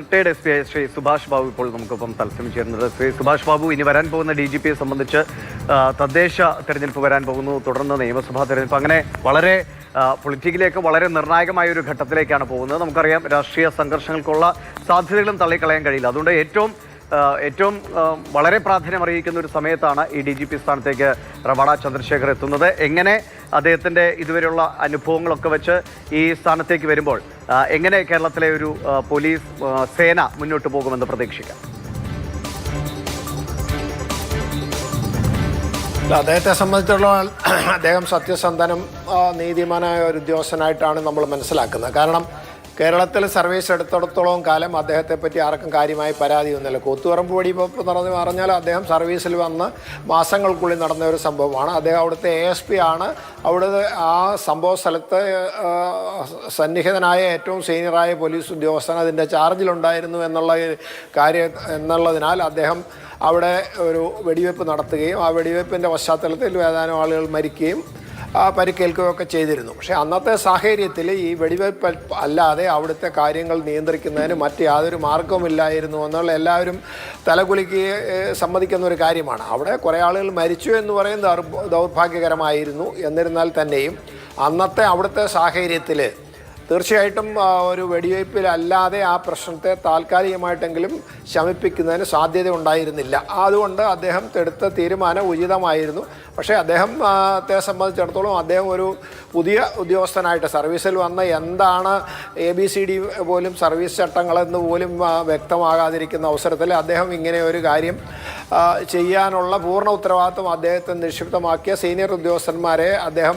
Retired S P I Shri Subhash Babu ഇപ്പോൾ നമുക്കൊപ്പം തത്സമയം ചേരുന്നത്. ശ്രീ സുഭാഷ് ബാബു ഇനി വരാൻ പോകുന്ന ഡി ജി പിയെ സംബന്ധിച്ച് തദ്ദേശ തെരഞ്ഞെടുപ്പ് വരാൻ പോകുന്നു തുടർന്ന് നിയമസഭാ തെരഞ്ഞെടുപ്പ്. അങ്ങനെ വളരെ പൊളിറ്റിക്കിലേക്ക് വളരെ നിർണായകമായ ഒരു ഘട്ടത്തിലേക്കാണ് പോകുന്നത്. നമുക്കറിയാം രാഷ്ട്രീയ സംഘർഷങ്ങൾക്കുള്ള സാധ്യതകളും തള്ളിക്കളയാൻ കഴിയില്ല. അതുകൊണ്ട് ഏറ്റവും ഏറ്റവും വളരെ പ്രാധാന്യം അറിയിക്കുന്ന ഒരു സമയത്താണ് ഈ ഡി ജി പി സ്ഥാനത്തേക്ക് റവാഡ ചന്ദ്രശേഖർ എത്തുന്നത്. എങ്ങനെ അദ്ദേഹത്തിന്റെ ഇതുവരെയുള്ള അനുഭവങ്ങളൊക്കെ വെച്ച് ഈ സ്ഥാനത്തേക്ക് വരുമ്പോൾ എങ്ങനെ കേരളത്തിലെ ഒരു പോലീസ് സേന മുന്നോട്ട് പോകുമെന്ന് പ്രതീക്ഷിക്കാം? അദ്ദേഹത്തെ സംബന്ധിച്ചിടത്തോളം അദ്ദേഹം സത്യസന്ധനും നീതിമാനായ ഒരു ഉദ്യോഗസ്ഥനായിട്ടാണ് നമ്മൾ മനസ്സിലാക്കുന്നത്. കാരണം കേരളത്തിൽ സർവീസ് എടുത്തിടത്തോളം കാലം അദ്ദേഹത്തെ പറ്റി ആർക്കും കാര്യമായി പരാതി ഒന്നുമില്ല കൂത്തുപറമ്പ് വെടിവെപ്പ് നടന്ന് പറഞ്ഞാൽ അദ്ദേഹം സർവീസിൽ വന്ന് മാസങ്ങൾക്കുള്ളിൽ നടന്ന ഒരു സംഭവമാണ്. അദ്ദേഹം അവിടുത്തെ എ എസ് പി ആണ്. അവിടുത്തെ ആ സംഭവ സ്ഥലത്ത് സന്നിഹിതനായ ഏറ്റവും സീനിയറായ പോലീസ് ഉദ്യോഗസ്ഥൻ അതിന്റെ ചാർജിലുണ്ടായിരുന്നു എന്നുള്ള കാര്യം എന്നുള്ളതിനാൽ അദ്ദേഹം അവിടെ ഒരു വെടിവെപ്പ് നടത്തുകയും ആ വെടിവെപ്പിന്റെ പശ്ചാത്തലത്തിൽ ഏതാനും ആളുകൾ മരിക്കുകയും പരിക്കേൽക്കുകയൊക്കെ ചെയ്തിരുന്നു. പക്ഷേ അന്നത്തെ സാഹചര്യത്തിൽ ഈ വെടിവെപ്പ് അല്ലാതെ അവിടുത്തെ കാര്യങ്ങൾ നിയന്ത്രിക്കുന്നതിന് മറ്റ് യാതൊരു മാർഗവുമില്ലായിരുന്നു എന്നുള്ള എല്ലാവരും തലകുലിക്ക് സമ്മതിക്കുന്ന ഒരു കാര്യമാണ്. അവിടെ കുറേ ആളുകൾ മരിച്ചു എന്ന് പറയുന്നത് ദൗർഭാഗ്യകരമായിരുന്നു. എന്നിരുന്നാൽ തന്നെയും അന്നത്തെ അവിടുത്തെ സാഹചര്യത്തിൽ തീർച്ചയായിട്ടും ഒരു വെടിവയ്പ്പിലല്ലാതെ ആ പ്രശ്നത്തെ താൽക്കാലികമായിട്ടെങ്കിലും ശമിപ്പിക്കുന്നതിന് സാധ്യത ഉണ്ടായിരുന്നില്ല അതുകൊണ്ട് അദ്ദേഹം എടുത്ത തീരുമാനം ഉചിതമായിരുന്നു. പക്ഷേ അദ്ദേഹം ആ, ത്തെ സംബന്ധിച്ചിടത്തോളം അദ്ദേഹം ഒരു പുതിയ ഉദ്യോഗസ്ഥനായിട്ട് സർവീസിൽ വന്ന എന്താണ് എ ബി സി ഡി പോലും സർവീസ് ചട്ടങ്ങളെന്ന് പോലും വ്യക്തമാകാതിരിക്കുന്ന അവസരത്തിൽ അദ്ദേഹം ഇങ്ങനെ ഒരു കാര്യം ചെയ്യാനുള്ള പൂർണ ഉത്തരവാദിത്വം അദ്ദേഹത്തെ നിക്ഷിപ്തമാക്കിയ സീനിയർ ഉദ്യോഗസ്ഥന്മാരെ അദ്ദേഹം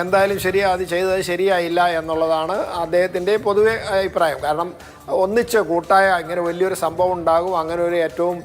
എന്തായാലും ശരി അത് ചെയ്തത് ശരിയായില്ല എന്നുള്ളതാണ് അദ്ദേഹത്തിന്റെ പൊതുവെ അഭിപ്രായം. കാരണം ഒന്നിച്ച് കൂട്ടായ ഇങ്ങനെ വലിയൊരു സംഭവം ഉണ്ടാകും അങ്ങനെ ഒരു ഏറ്റവും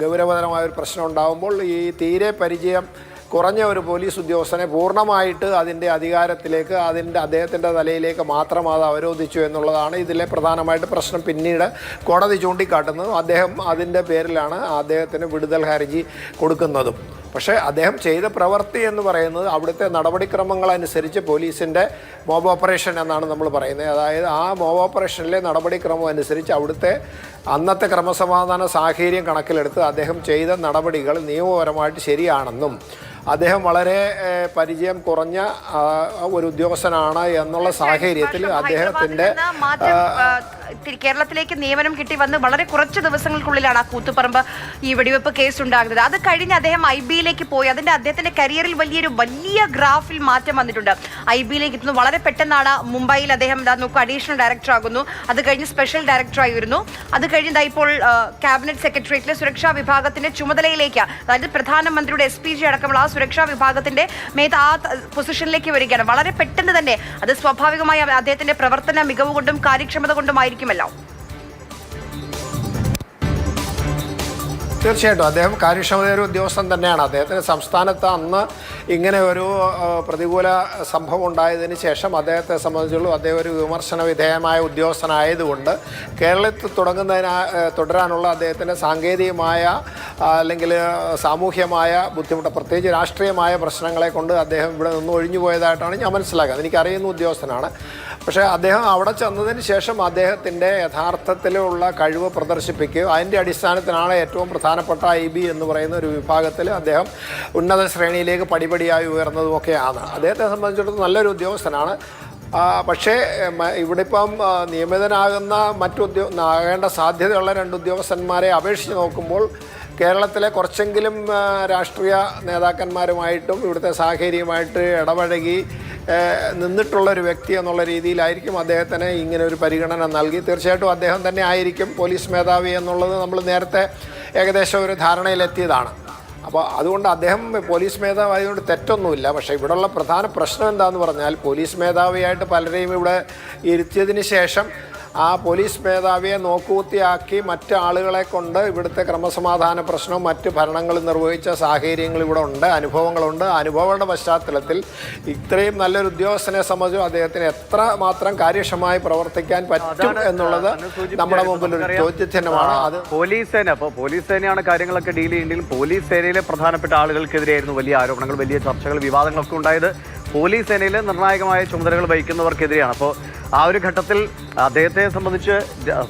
ഗൗരവതരമായ ഒരു പ്രശ്നം ഉണ്ടാകുമ്പോൾ ഈ തീരെ പരിചയം കുറഞ്ഞ ഒരു പോലീസ് ഉദ്യോഗസ്ഥനെ പൂർണമായിട്ട് അതിന്റെ അധികാരത്തിലേക്ക് അതിന്റെ അദ്ദേഹത്തിന്റെ തലയിലേക്ക് മാത്രം അത് അവരോധിച്ചു എന്നുള്ളതാണ് ഇതിലെ പ്രധാനമായിട്ട് പ്രശ്നം. പിന്നീട് കോടതി ചൂണ്ടിക്കാട്ടുന്നതും അദ്ദേഹം അതിന്റെ പേരിലാണ് അദ്ദേഹത്തിന് വിടുതൽ ഹർജി കൊടുക്കുന്നതും. പക്ഷേ അദ്ദേഹം ചെയ്ത പ്രവൃത്തി എന്ന് പറയുന്നത് അവിടുത്തെ നടപടിക്രമങ്ങളനുസരിച്ച് പോലീസിന്റെ മോബ് ഓപ്പറേഷൻ എന്നാണ് നമ്മൾ പറയുന്നത്. അതായത് ആ മോബ് ഓപ്പറേഷനിലെ നടപടിക്രമം അനുസരിച്ച് അവിടുത്തെ അന്നത്തെ ക്രമസമാധാന സാഹചര്യം കണക്കിലെടുത്ത് അദ്ദേഹം ചെയ്ത നടപടികൾ നിയമപരമായിട്ട് ശരിയാണെന്നും അദ്ദേഹം വളരെ പരിചയം കുറഞ്ഞ ഒരു ഉദ്യോഗസ്ഥനാണ് എന്നുള്ള സാഹചര്യത്തിൽ തി- കേരളത്തിലേക്ക് നിയമനം കിട്ടി വന്ന് വളരെ കുറച്ച് ദിവസങ്ങൾക്കുള്ളിലാണ് ആ കൂത്തുപറമ്പ് ഈ വെടിവെപ്പ് കേസ് ഉണ്ടാകുന്നത്. അത് കഴിഞ്ഞ് അദ്ദേഹം ഐ ബിയിലേക്ക് പോയി. അതിന്റെ അദ്ദേഹത്തിന്റെ കരിയറിൽ വലിയൊരു വലിയ ഗ്രാഫിൽ മാറ്റം വന്നിട്ടുണ്ട്. ഐ ബിയിലേക്ക് എത്തുന്നു. വളരെ പെട്ടെന്നാണ് മുംബൈയിൽ അദ്ദേഹം എന്താ നോക്കൂ അഡീഷണൽ ഡയറക്ടർ ആകുന്നു. അത് കഴിഞ്ഞ് സ്പെഷ്യൽ ഡയറക്ടർ ആയിരുന്നു. അത് കഴിഞ്ഞതായി ഇപ്പോൾ ക്യാബിനറ്റ് സെക്രട്ടേറിയറ്റിലെ സുരക്ഷാ വിഭാഗത്തിന്റെ ചുമതലയിലേക്ക് അതായത് പ്രധാനമന്ത്രിയുടെ എസ് പി ജി അടക്കമുള്ള ആ സുരക്ഷാ വിഭാഗത്തിന്റെ മേത്ത് ആ പൊസിഷനിലേക്ക് വരികയാണ്. വളരെ പെട്ടെന്ന് തന്നെ അത് സ്വാഭാവികമായി അദ്ദേഹത്തിന്റെ പ്രവർത്തന മികവ് കൊണ്ടും കാര്യക്ഷമത കൊണ്ടുമായിരിക്കുമല്ലോ. തീർച്ചയായിട്ടും. അദ്ദേഹം കാര്യക്ഷമതയൊരു ഉദ്യോഗസ്ഥൻ തന്നെയാണ്. അദ്ദേഹത്തിന് സംസ്ഥാനത്ത് അന്ന് ഇങ്ങനെ ഒരു പ്രതികൂല സംഭവം ഉണ്ടായതിന് ശേഷം അദ്ദേഹത്തെ സംബന്ധിച്ചുള്ള അദ്ദേഹം ഒരു വിമർശന വിധേയമായ ഉദ്യോഗസ്ഥനായതുകൊണ്ട് കേരളത്തിൽ തുടങ്ങുന്നതിന് തുടരാനുള്ള അദ്ദേഹത്തിന്റെ സാങ്കേതികമായ അല്ലെങ്കിൽ സാമൂഹ്യമായ ബുദ്ധിമുട്ട് പ്രത്യേകിച്ച് രാഷ്ട്രീയമായ പ്രശ്നങ്ങളെ കൊണ്ട് അദ്ദേഹം ഇവിടെ നിന്ന് ഒഴിഞ്ഞു പോയതായിട്ടാണ് ഞാൻ മനസ്സിലാക്കുന്നത്. എനിക്കറിയുന്ന ഉദ്യോഗസ്ഥനാണ്. പക്ഷേ അദ്ദേഹം അവിടെ ചെന്നതിന് ശേഷം അദ്ദേഹത്തിന്റെ യഥാർത്ഥത്തിലുള്ള കഴിവ് പ്രദർശിപ്പിക്കുകയും അതിന്റെ അടിസ്ഥാനത്തിലാണ് ഏറ്റവും പ്രധാനപ്പെട്ട ഐ ബി എന്ന് പറയുന്ന ഒരു വിഭാഗത്തിൽ അദ്ദേഹം ഉന്നത ശ്രേണിയിലേക്ക് പടിപടിയായി ഉയർന്നതുമൊക്കെയാണ് അദ്ദേഹത്തെ സംബന്ധിച്ചിടത്തോളം നല്ലൊരു ഉദ്യോഗസ്ഥനാണ്. പക്ഷേ ഇവിടെ ഇപ്പം നിയമിതനാകുന്ന മറ്റു ഉദ്യോ ആകേണ്ട സാധ്യതയുള്ള രണ്ട് ഉദ്യോഗസ്ഥന്മാരെ അപേക്ഷിച്ച് നോക്കുമ്പോൾ കേരളത്തിലെ കുറച്ചെങ്കിലും രാഷ്ട്രീയ നേതാക്കന്മാരുമായിട്ടും ഇവിടുത്തെ സാഹചര്യമായിട്ട് ഇടപഴകി നിന്നിട്ടുള്ളൊരു വ്യക്തി എന്നുള്ള രീതിയിലായിരിക്കും അദ്ദേഹത്തിന് ഇങ്ങനെ ഒരു പരിഗണന നൽകി. തീർച്ചയായിട്ടും അദ്ദേഹം തന്നെ ആയിരിക്കും പോലീസ് മേധാവി എന്നുള്ളത് നമ്മൾ നേരത്തെ ഏകദേശം ഒരു ധാരണയിലെത്തിയതാണ്. അപ്പോൾ അതുകൊണ്ട് അദ്ദേഹം പോലീസ് മേധാവിയായതുകൊണ്ട് തെറ്റൊന്നുമില്ല. പക്ഷേ ഇവിടെയുള്ള പ്രധാന പ്രശ്നം എന്താണെന്ന് പറഞ്ഞാൽ പോലീസ് മേധാവിയായിട്ട് പലരെയും ഇവിടെ ഇരുത്തിയതിന് ശേഷം ആ പോലീസ് മേധാവിയെ നോക്കൂത്തിയാക്കി മറ്റ് ആളുകളെ കൊണ്ട് ഇവിടുത്തെ ക്രമസമാധാന പ്രശ്നവും മറ്റ് ഭരണങ്ങൾ നിർവഹിച്ച സാഹചര്യങ്ങൾ ഇവിടെ ഉണ്ട് അനുഭവങ്ങളുണ്ട്. അനുഭവങ്ങളുടെ പശ്ചാത്തലത്തിൽ ഇത്രയും നല്ലൊരു ഉദ്യോഗസ്ഥനെ സംബന്ധിച്ചും അദ്ദേഹത്തിന് എത്ര മാത്രം കാര്യക്ഷമമായി പ്രവർത്തിക്കാൻ പറ്റും എന്നുള്ളത് നമ്മുടെ മുമ്പിൽ ഒരു ചോദ്യചിഹ്നമാണ് അത്. പോലീസ് സേന അപ്പോൾ പോലീസ് സേനയാണ് കാര്യങ്ങളൊക്കെ ഡീൽ ചെയ്യേണ്ടെങ്കിലും പോലീസ് സേനയിലെ പ്രധാനപ്പെട്ട ആളുകൾക്കെതിരെയായിരുന്നു വലിയ ആരോപണങ്ങൾ വലിയ ചർച്ചകൾ വിവാദങ്ങളൊക്കെ ഉണ്ടായത്. പോലീസ് സേനയിലെ നിർണായകമായ ചുമതലകൾ വഹിക്കുന്നവർക്കെതിരെയാണ്. അപ്പോൾ ആ ഒരു ഘട്ടത്തിൽ അദ്ദേഹത്തെ സംബന്ധിച്ച്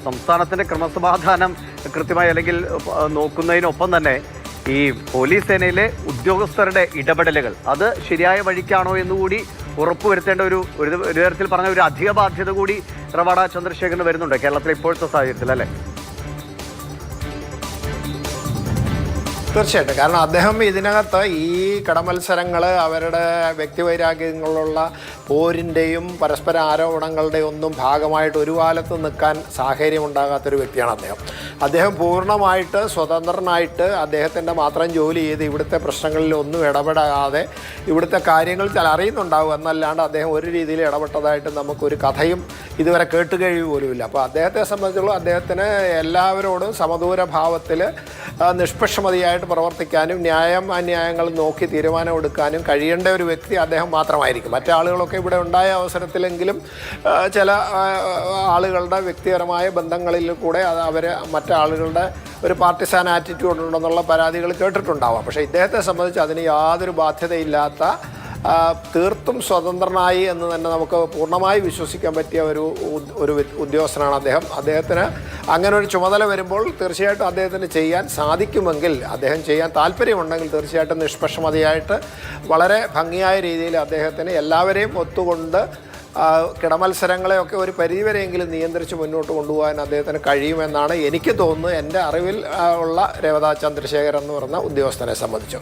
സംസ്ഥാനത്തിന്റെ ക്രമസമാധാനം കൃത്യമായി അല്ലെങ്കിൽ നോക്കുന്നതിനൊപ്പം തന്നെ ഈ പോലീസ് സേനയിലെ ഉദ്യോഗസ്ഥരുടെ ഇടപെടലുകൾ അത് ശരിയായ വഴിക്കാണോ എന്നുകൂടി ഉറപ്പുവരുത്തേണ്ട ഒരു ഒരു തരത്തിൽ പറഞ്ഞ ഒരു അധിക ബാധ്യത കൂടി റവാഡ ചന്ദ്രശേഖരന് വരുന്നുണ്ട് കേരളത്തിലെ ഇപ്പോഴത്തെ സാഹചര്യത്തിൽ അല്ലേ? തീർച്ചയായിട്ടും. കാരണം അദ്ദേഹം ഇതിനകത്ത് ഈ കടമത്സരങ്ങൾ അവരുടെ വ്യക്തിവൈരാഗ്യങ്ങളുള്ള പോരിന്റെയും പരസ്പര ആരോപണങ്ങളുടെയും ഒന്നും ഭാഗമായിട്ട് ഒരു കാലത്ത് നിൽക്കാൻ സാഹചര്യമുണ്ടാകാത്തൊരു വ്യക്തിയാണ് അദ്ദേഹം. അദ്ദേഹം പൂർണമായിട്ട് സ്വതന്ത്രനായിട്ട് അദ്ദേഹത്തിന്റെ മാത്രം ജോലി ചെയ്ത് ഇവിടുത്തെ പ്രശ്നങ്ങളിൽ ഒന്നും ഇടപെടാതെ ഇവിടുത്തെ കാര്യങ്ങൾ ചില അറിയുന്നുണ്ടാവും. എന്നല്ലാണ്ട് അദ്ദേഹം ഒരു രീതിയിൽ ഇടപെട്ടതായിട്ട് നമുക്കൊരു കഥയും ഇതുവരെ കേട്ടുകഴിവ് പോലുമില്ല. അപ്പോൾ അദ്ദേഹത്തെ സംബന്ധിച്ചുള്ള അദ്ദേഹത്തിന് എല്ലാവരോടും സമദൂര ഭാവത്തിൽ നിഷ്പക്ഷമതിയായിട്ട് പ്രവർത്തിക്കാനും ന്യായം അന്യായങ്ങൾ നോക്കി തീരുമാനമെടുക്കാനും കഴിയേണ്ട ഒരു വ്യക്തി അദ്ദേഹം മാത്രമായിരിക്കും. മറ്റാളുകളൊക്കെ ഇവിടെ ഉണ്ടായ അവസരത്തിലെങ്കിലും ചില ആളുകളുടെ വ്യക്തിപരമായ ബന്ധങ്ങളിൽ കൂടെ അത് അവർ മറ്റാളുകളുടെ ഒരു പാർട്ടിസാൻ ആറ്റിറ്റ്യൂഡ് ഉണ്ടെന്നുള്ള പരാതികൾ കേട്ടിട്ടുണ്ടാവാം. പക്ഷേ ഇദ്ദേഹത്തെ സംബന്ധിച്ച് അതിന് യാതൊരു ബാധ്യതയില്ലാത്ത തീർത്തും സ്വതന്ത്രനായി എന്ന് തന്നെ നമുക്ക് പൂർണമായി വിശ്വസിക്കാൻ പറ്റിയ ഒരു ഒരു ഉദ്യോഗസ്ഥനാണ് അദ്ദേഹം. അദ്ദേഹത്തിന് അങ്ങനെ ഒരു ചുമതല വരുമ്പോൾ തീർച്ചയായിട്ടും അദ്ദേഹത്തിന് ചെയ്യാൻ സാധിക്കുമെങ്കിൽ അദ്ദേഹം ചെയ്യാൻ താല്പര്യമുണ്ടെങ്കിൽ തീർച്ചയായിട്ടും നിഷ്പക്ഷമതിയായിട്ട് വളരെ ഭംഗിയായ രീതിയിൽ അദ്ദേഹത്തിന് എല്ലാവരെയും ഒത്തുകൊണ്ട് കിടമത്സരങ്ങളെയൊക്കെ ഒരു പരിധിവരെയെങ്കിലും നിയന്ത്രിച്ച് മുന്നോട്ട് കൊണ്ടുപോകാൻ അദ്ദേഹത്തിന് കഴിയുമെന്നാണ് എനിക്ക് തോന്നുന്നത്. എന്റെ അറിവിൽ ഉള്ള രേവതാ ചന്ദ്രശേഖരൻ എന്ന് പറയുന്ന ഉദ്യോഗസ്ഥനെ സംബന്ധിച്ചു.